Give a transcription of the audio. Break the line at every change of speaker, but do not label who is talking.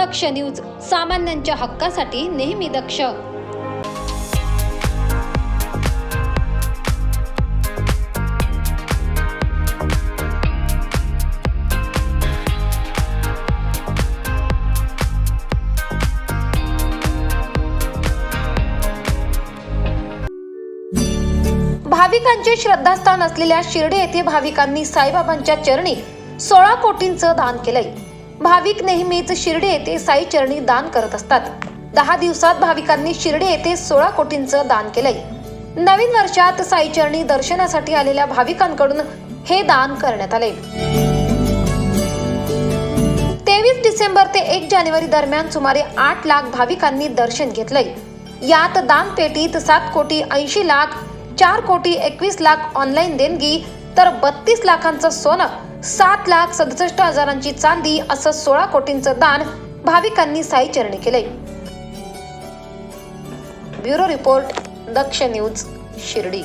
दक्ष news सामान्यांच्या हक्कासाठी नेहमी दक्ष. भाविकांचे श्रद्धास्थान असलेल्या शिर्डी येथे भाविकांनी साईबाबांच्या चरणी सोळा कोटींचं दान केलंय. भाविक नेहमीच शिर्डी येथे साई चरणी दान करत असतात. दहा दिवसात भाविकांनी शिर्डी येथे सोळा कोटींचं दान केलंय. नवीन वर्षात साई चरणी दर्शनासाठी आलेल्या भाविकांकडून हे दान करण्यात आले तेवीस डिसेंबर ते एक जानेवारी दरम्यान सुमारे आठ लाख भाविकांनी दर्शन घेतलंय. यात दान पेटीत सात कोटी ऐंशी लाख चार कोटी एकवीस लाख ऑनलाईन देणगी तर बत्तीस लाखांचं सोनं सात लाख सदुसष्ट हजारांची चांदी असं सोळा कोटींचं दान भाविकांनी साई चरणी केलंय. Bureau report Daksh news Shirdi.